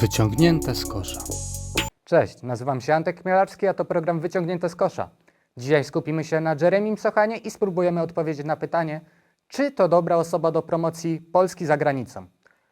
Wyciągnięte z kosza. Cześć, nazywam się Antek Chmielarski, a to program Wyciągnięte z kosza. Dzisiaj skupimy się na Jeremim Sochanie i spróbujemy odpowiedzieć na pytanie, czy to dobra osoba do promocji Polski za granicą.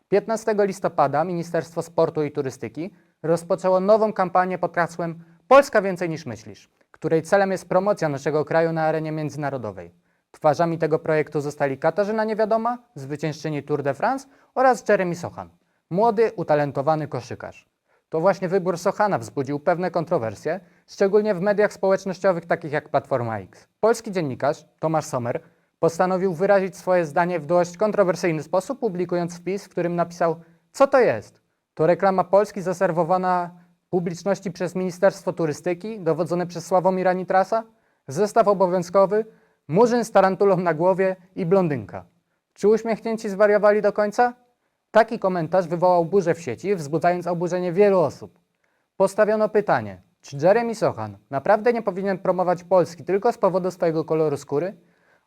15 listopada Ministerstwo Sportu i Turystyki rozpoczęło nową kampanię pod hasłem Polska więcej niż myślisz, której celem jest promocja naszego kraju na arenie międzynarodowej. Twarzami tego projektu zostali Katarzyna Niewiadoma, zwyciężczyni Tour de France oraz Jeremy Sochan, młody, utalentowany koszykarz. To właśnie wybór Sochana wzbudził pewne kontrowersje, szczególnie w mediach społecznościowych takich jak Platforma X. Polski dziennikarz Tomasz Sommer postanowił wyrazić swoje zdanie w dość kontrowersyjny sposób, publikując wpis, w którym napisał: Co to jest? To reklama Polski zaserwowana publiczności przez Ministerstwo Turystyki, dowodzone przez Sławomira Nitrasa? Zestaw obowiązkowy, murzyn z tarantulą na głowie i blondynka. Czy uśmiechnięci zwariowali do końca? Taki komentarz wywołał burzę w sieci, wzbudzając oburzenie wielu osób. Postawiono pytanie, czy Jeremy Sochan naprawdę nie powinien promować Polski tylko z powodu swojego koloru skóry?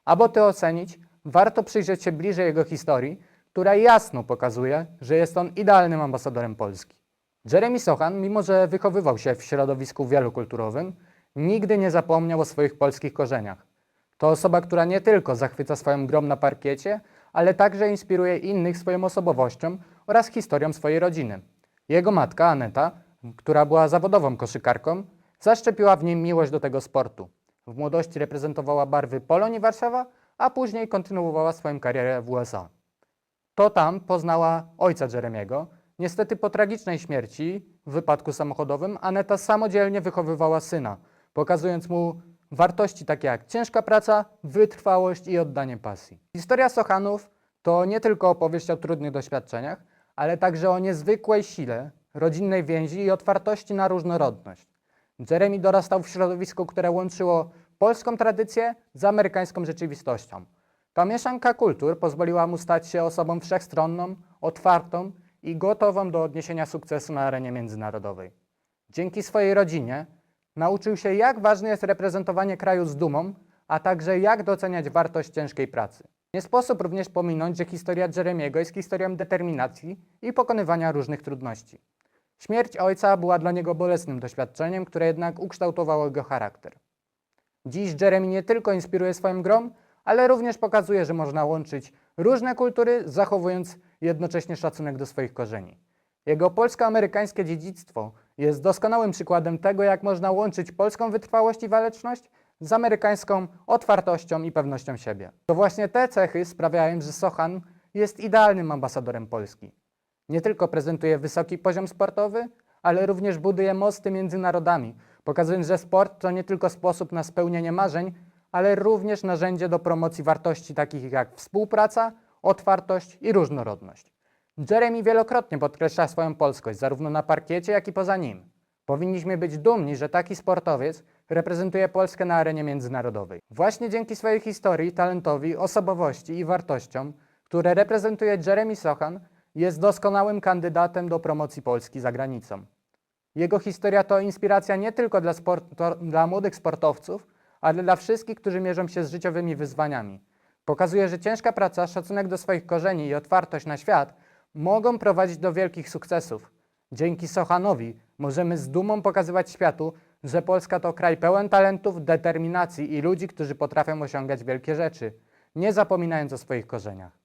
Aby to ocenić, warto przyjrzeć się bliżej jego historii, która jasno pokazuje, że jest on idealnym ambasadorem Polski. Jeremy Sochan, mimo że wychowywał się w środowisku wielokulturowym, nigdy nie zapomniał o swoich polskich korzeniach. To osoba, która nie tylko zachwyca swoją grą na parkiecie, ale także inspiruje innych swoją osobowością oraz historią swojej rodziny. Jego matka, Aneta, która była zawodową koszykarką, zaszczepiła w nim miłość do tego sportu. W młodości reprezentowała barwy Polonii Warszawa, a później kontynuowała swoją karierę w USA. To tam poznała ojca Jeremiego. Niestety po tragicznej śmierci w wypadku samochodowym Aneta samodzielnie wychowywała syna, pokazując mu wartości takie jak ciężka praca, wytrwałość i oddanie pasji. Historia Sochanów to nie tylko opowieść o trudnych doświadczeniach, ale także o niezwykłej sile, rodzinnej więzi i otwartości na różnorodność. Jeremy dorastał w środowisku, które łączyło polską tradycję z amerykańską rzeczywistością. Ta mieszanka kultur pozwoliła mu stać się osobą wszechstronną, otwartą i gotową do odniesienia sukcesu na arenie międzynarodowej. Dzięki swojej rodzinie nauczył się, jak ważne jest reprezentowanie kraju z dumą, a także jak doceniać wartość ciężkiej pracy. Nie sposób również pominąć, że historia Jeremiego jest historią determinacji i pokonywania różnych trudności. Śmierć ojca była dla niego bolesnym doświadczeniem, które jednak ukształtowało jego charakter. Dziś Jeremy nie tylko inspiruje swoją grą, ale również pokazuje, że można łączyć różne kultury, zachowując jednocześnie szacunek do swoich korzeni. Jego polsko-amerykańskie dziedzictwo jest doskonałym przykładem tego, jak można łączyć polską wytrwałość i waleczność z amerykańską otwartością i pewnością siebie. To właśnie te cechy sprawiają, że Sochan jest idealnym ambasadorem Polski. Nie tylko prezentuje wysoki poziom sportowy, ale również buduje mosty między narodami, pokazując, że sport to nie tylko sposób na spełnienie marzeń, ale również narzędzie do promocji wartości takich jak współpraca, otwartość i różnorodność. Jeremy wielokrotnie podkreśla swoją polskość, zarówno na parkiecie, jak i poza nim. Powinniśmy być dumni, że taki sportowiec reprezentuje Polskę na arenie międzynarodowej. Właśnie dzięki swojej historii, talentowi, osobowości i wartościom, które reprezentuje Jeremy Sochan, jest doskonałym kandydatem do promocji Polski za granicą. Jego historia to inspiracja nie tylko dla, dla młodych sportowców, ale dla wszystkich, którzy mierzą się z życiowymi wyzwaniami. Pokazuje, że ciężka praca, szacunek do swoich korzeni i otwartość na świat mogą prowadzić do wielkich sukcesów. Dzięki Sochanowi możemy z dumą pokazywać światu, że Polska to kraj pełen talentów, determinacji i ludzi, którzy potrafią osiągać wielkie rzeczy, nie zapominając o swoich korzeniach.